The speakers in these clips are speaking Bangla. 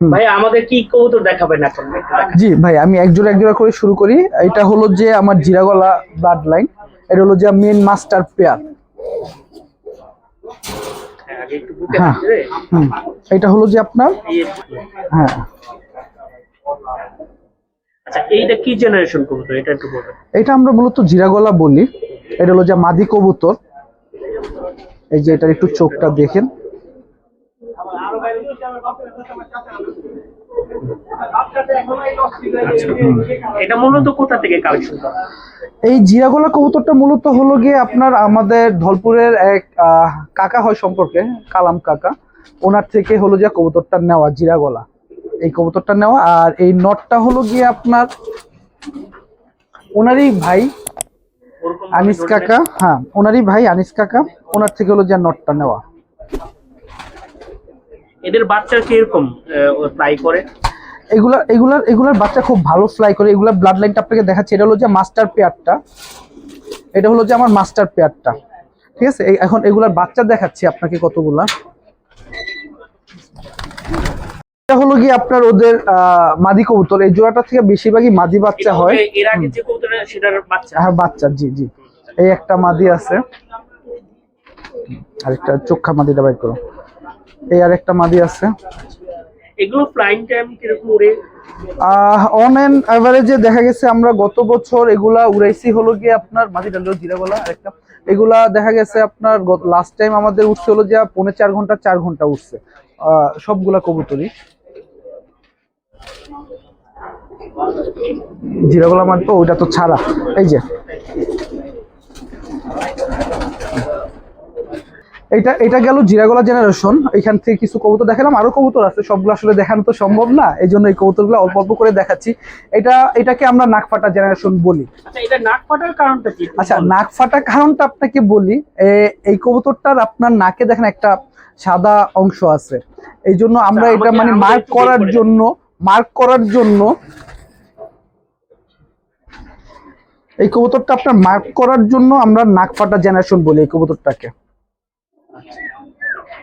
ভাই আমাদের কি কবুতর দেখাবেন এখন? জি ভাই আমি এক জোড়া এক জোড়া করে শুরু করি। এটা হলো যে আমার জিরাগলা ব্লাড লাইন এটা হলো যে মেন মাস্টার পেয়ার হ্যাঁ, হ্যাঁ। এটা হলো যে আপনার হ্যাঁ। আচ্ছা এইটা কি জেনারেশন কবুতর? এটা একটু বলবেন। এটা আমরা মূলত জিরাগলা বলি। এটা হলো যে মাদি কবুতর। এই যে এটার একটু চোখটা দেখেন। এটা মূলত কোথা থেকে কালেকশন করা? এই জিরাগলা কবুতরটা মূলত হলো গিয়ে আপনার আমাদের ধলপুরের এক কাকা হয় সম্পর্কে কালাম কাকা। ওনার থেকে হলো যে কবুতরটা নেওয়া জিরাগলা। এই কবুতরটা নেওয়া আর এই নটটা হলো গিয়ে আপনার ওনারই ভাই আনিস কাকা। হ্যাঁ ওনারই ভাই আনিস কাকা ওনার থেকে হলো যে নটটা নেওয়া। এদের বাচ্চা কীরকম ফ্লাই করে? এগুলা এগুলার এগুলার বাচ্চা খুব ভালো ফ্লাই করে। এগুলার ব্লাড লাইনটা আপনাকে দেখাচ্ছি। এটা হলো যে মাস্টার পেয়ারটা এটা হলো যে আমার মাস্টার পেয়ারটা ঠিক আছে? এখন এগুলার বাচ্চা দেখাচ্ছি আপনাকে কতগুলা। এটা হলো গিয়ে আপনার ওদের মাদি কবুতর। এই জোড়াটা থেকে বেশিরভাগই মাদি বাচ্চা হয়। এর আগে যে কবুতর সেটার বাচ্চা। হ্যাঁ বাচ্চা জি জি। এই একটা মাদি আছে। আরেকটা চোখা মাদিটা বাইর করো। এই আরেকটা মাদি আছে। এগুলো ফ্লাইং টাইম কীরকম উড়ে অন এন্ড অ্যাভারেজে দেখা গেছে আমরা গত বছর এগুলা উড়াইছি হলো গিয়ে আপনার মাটিটা হলো জিরাগোলা আরেকটা। এগুলা দেখা গেছে আপনার লাস্ট টাইম আমাদের উঠছে হলো যে পৌনে চার ঘণ্টা চার ঘণ্টা উঠছে। সবগুলা কবুতরই। জিরাগোলা ও ওইটা তো ছাড়া। এই যে এটা এটা গেল জিরাগোলা জেনারেশন এখান থেকে কিছু কবুতর দেখালাম। আরও কবুতর আছে সবগুলো আসলে দেখানো তো সম্ভব না এই জন্য এই কবুতরগুলো অল্প অল্প করে দেখাচ্ছি। এটা এটাকে আমরা নাকফাটা জেনারেশন বলি। আচ্ছা এটা নাক ফাটার কারণটা কি? একটু আচ্ছা কারণটা আপনাকে বলি এই কবুতরটার আপনার নাকে দেখেন একটা সাদা অংশ আছে। এই জন্য আমরা আচ্ছা, এটা মানে মার্ক করার জন্য মার্ক করার জন্য এই কবুতরটা আপনার মার্ক করার জন্য আমরা নাক ফাটা জেনারেশন বলি এই কবুতরটাকে।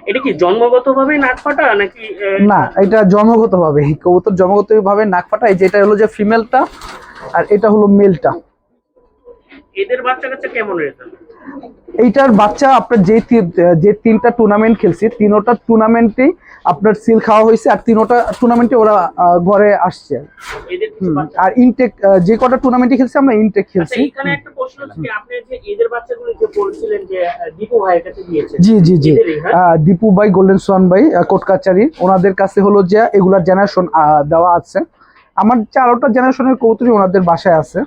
এটা কি জন্মগতভাবে নাক ফাটা নাকি না এটা জন্মগতভাবে কবুতর জন্মগতভাবে নাক ফাটা। এই যেটা হলো যে ফিমেলটা আর এটা হলো মেলটা এদের বাচ্চা কাচ্চা কেমন রেজাল্ট? এইটার বাচ্চা আপনার যে যে তিনটা টুর্নামেন্ট খেলছি তিনোটা টুর্নামেন্টেই আপনার সিল খাওয়া হয়েছে আর তিনোটা টুর্নামেন্টে ওরা ঘরে আসছে। আর ইনটেক যে কটা টুর্নামেন্টে খেলছে আমরা ইনটেক আচ্ছা খেলছি। এখানে একটা প্রশ্ন হচ্ছে কি, আপনি যে এদের বাচ্চাগুলো যে বলছিলেন যে আহ, দীপু ভাইয়ের কাছে দিয়েছেন জি জি জি। হ্যাঁ? দীপু ভাই গোল্ডেন সোয়ান ভাই আহ, কোট কাচারি ওনাদের কাছে হলো যে এগুলার জেনারেশন দেওয়া আছে। আমার চারোটা জেনারেশনের কৌতুরি ওনাদের বাসায় আছে।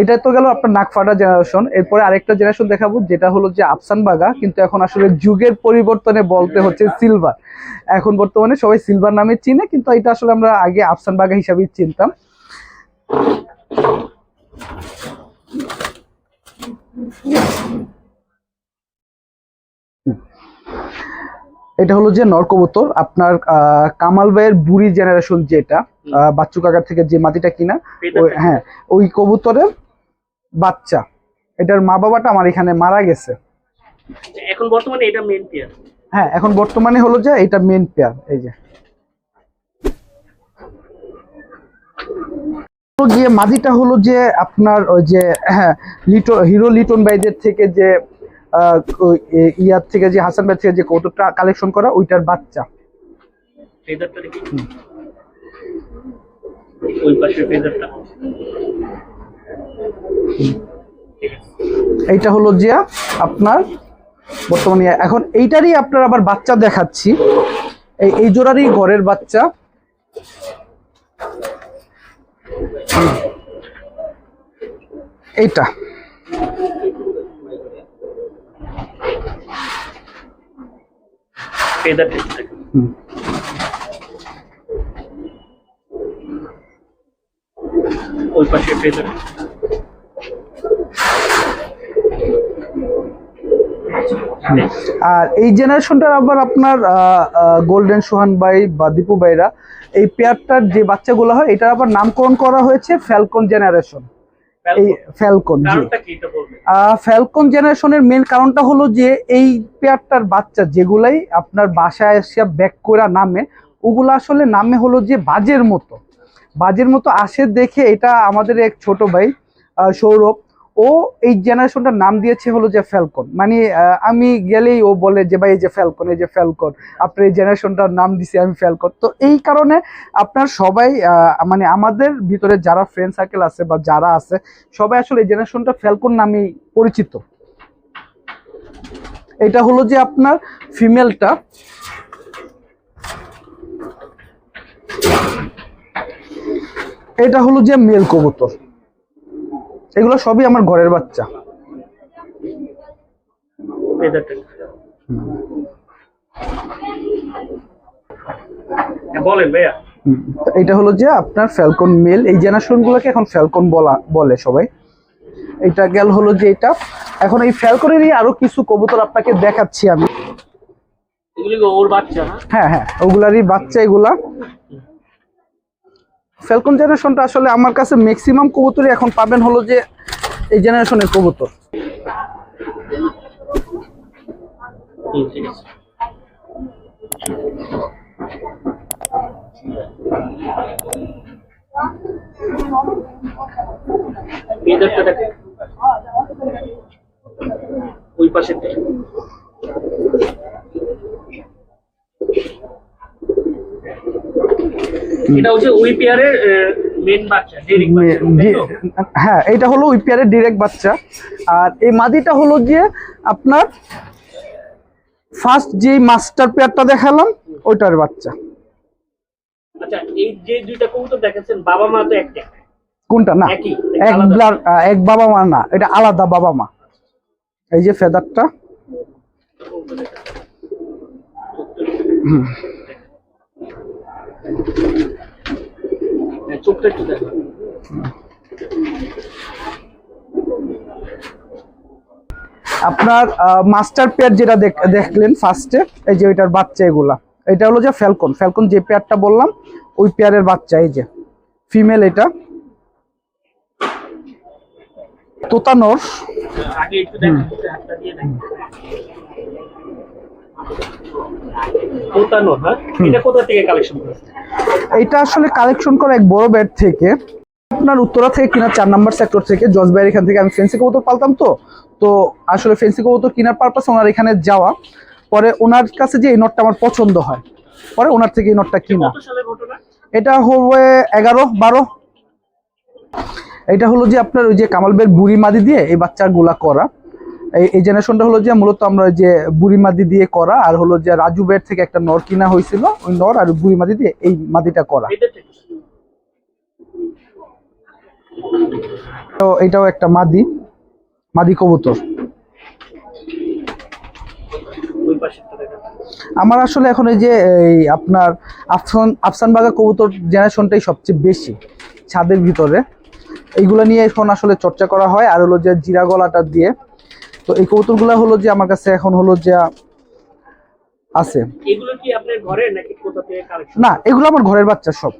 এটা তো গেল আপনার নাকফাটা জেনারেশন এরপরে আরেকটা জেনারেশন দেখাবো, যেটা হলো যে আফসান বাগা, কিন্তু এখন আসলে যুগের পরিবর্তনে বলতে হচ্ছে সিলভার এখন বর্তমানে সবাই সিলভার নামে চিনে, কিন্তু এটা আসলে আমরা আগে আফসান বাগা হিসাবেই চিনতাম। এটা হলো যে নরকবুতর আপনার কামাল ভাইয়ের বুড়ি জেনারেশন যেটা বাচ্চু কাকার থেকে যে মাটিটা কিনা হ্যাঁ ওই কবুতরের বাচ্চা। এটার মা বাবাটা আমার এখানে মারা গেছে। এখন বর্তমানে এটা মেন পেয়ার হ্যাঁ এখন বর্তমানে হলো যে এটা মেন পেয়ার এই যে। গিয়ে মাদিটা হলো যে আপনার ওই যে হ্যাঁ লিটো হিরো লিটন ভাইদের থেকে যে ইয়ার থেকে যে হাসান ভাই থেকে যে কৌতুকটা কালেকশন করা ওইটার বাচ্চা। এইটা হলো যে আপনার বর্তমানে। এখন এইটারই আপনার আবার বাচ্চা দেখাচ্ছি। এই এই জোড়ারই ঘরের বাচ্চা। এইটা। একটু দেখি। হুম। ওই পাশের ফেদার আর এই জেনারেশনটার আবার আপনার গোল্ডেন সোহান বাই বা দীপু বাইরা এই পেয়ারটার যে বাচ্চাগুলো হয় এটা আবার নামকরণ করা হয়েছে ফ্যালকন জেনারেশন এই ফ্যালকন ফ্যালকন জেনারেশনের মেন কারণটা হলো যে এই পেয়ারটার বাচ্চা যেগুলাই আপনার বাসায় এসে ব্যাক করা নামে ওগুলো আসলে নামে হলো যে বাজের মতো। বাজের মতো আসে দেখে এটা আমাদের এক ছোট ভাই সৌরভ ও এই জেনারেশনটার নাম দিয়েছে হলো যে ফ্যালকন মানে আমি গেলেই ও বলে যে, ভাই, এই যে ফ্যালকন এই যে ফ্যালকন আপনার এই জেনারেশনটার নাম দিছি আমি ফ্যালকন তো এই কারণে আপনার সবাই মানে আমাদের ভিতরে যারা ফ্রেন্ড সার্কেল আছে বা যারা আছে, সবাই আসলে এই জেনারেশনটা ফ্যালকন নামেই পরিচিত। এটা হলো যে আপনার ফিমেলটা এটা হলো যে মেল কবুতর। এগুলো সবই আমার ঘরের বাচ্চা। হ্যাঁ, বলেন ভাইয়া। এটা হলো যে আপনার ফ্যালকন মেল এই জেনারেশন গুলোকে এখন ফ্যালকন বলা বলে সবাই। এটা গেল হলো যে এটা। এখন এই ফ্যালকনেরই আরও কিছু কবুতর আপনাকে দেখাচ্ছি আমি। হ্যাঁ হ্যাঁ ওগুলারই বাচ্চা এগুলা। ফ্যালকন জেনারেশনটা আসলে আমার কাছে ম্যাক্সিমাম কবুতরই এখন পাবেন হলো যে এই জেনারেশনের কবুতর। ওই পাশেরটা। এটা হচ্ছে ওই পেয়ারের মেন বাচ্চা? হ্যাঁ এটা হলো ওই পেয়ারের ডিরেক্ট বাচ্চা। আর এই মাদিটা হলো যে আপনার ফার্স্ট যে মাস্টার পেয়ারটা দেখালাম ওইটার বাচ্চা। আচ্ছা এই যে দুইটা কবুতর দেখাচ্ছেন বাবা মা তো একটা। কোনটা? না এক ব্লার এক বাবা মা না এটা আলাদা বাবা মা। এই যে ফেদারটা। চোখটা একটু দেখো। আপনার মাস্টার পেয়ার যেটা দেখ- দেখলেন ফার্স্টে এই যে ওইটার বাচ্চা এগুলা। এটা হলো যে ফ্যালকন ফ্যালকন যে পেয়ারটা বললাম ওই পেয়ারের বাচ্চা এই যে। ফিমেল এটা। তোতানোর আগে একটু হ্যাঁ? এটা কোথা থেকে কালেকশন করেছে এটা আসলে কালেকশন করা এক বড় ব্যাট থেকে। আপনার উত্তরা থেকে কিনা চার নাম্বার সেক্টর থেকে জজবাইয়ের এখান থেকে আমি ফেন্সি কবুতর পালতাম তো। তো আসলে ফেন্সি কবুতর কেনার পারপাসে ওনার এখানে যাওয়া। পরে ওনার কাছে যে এই নটটা আমার পছন্দ হয় পরে ওনার থেকে এই নটটা কিনা। এটা হবে এগারো বারো। এটা হলো যে আপনার ওই যে কামাল বের বুড়ি মাদি দিয়ে এই বাচ্চাগুলা করা। এই জেনারেশনটা হলো যে মূলত আমরা যে বুড়ি মাদি দিয়ে করা, আর হলো যে রাজু বের থেকে একটা নর কিনা হয়েছিল, ওই নর আর বুড়ি মাদি দিয়ে এই মাদিটা করা। তো এটাও একটা মাদি মাদি কবুতর। আমার আসলে এখন এই যে, এই আপনার আফসান আফসান বাগা কবুতর জেনারেশনটাই সবচেয়ে বেশি ছাদের ভিতরে। এইগুলো নিয়ে এখন আসলে চর্চা করা হয়, আর হলো যে জিরা গলাটা দিয়ে। তো এই কবুতরগুলো হলো যে আমার কাছে এখন হলো যে আছে। এগুলো কি আপনার ঘরে নাকি কোথা থেকে কালেকশন না এগুলো আমার ঘরের বাচ্চা সব।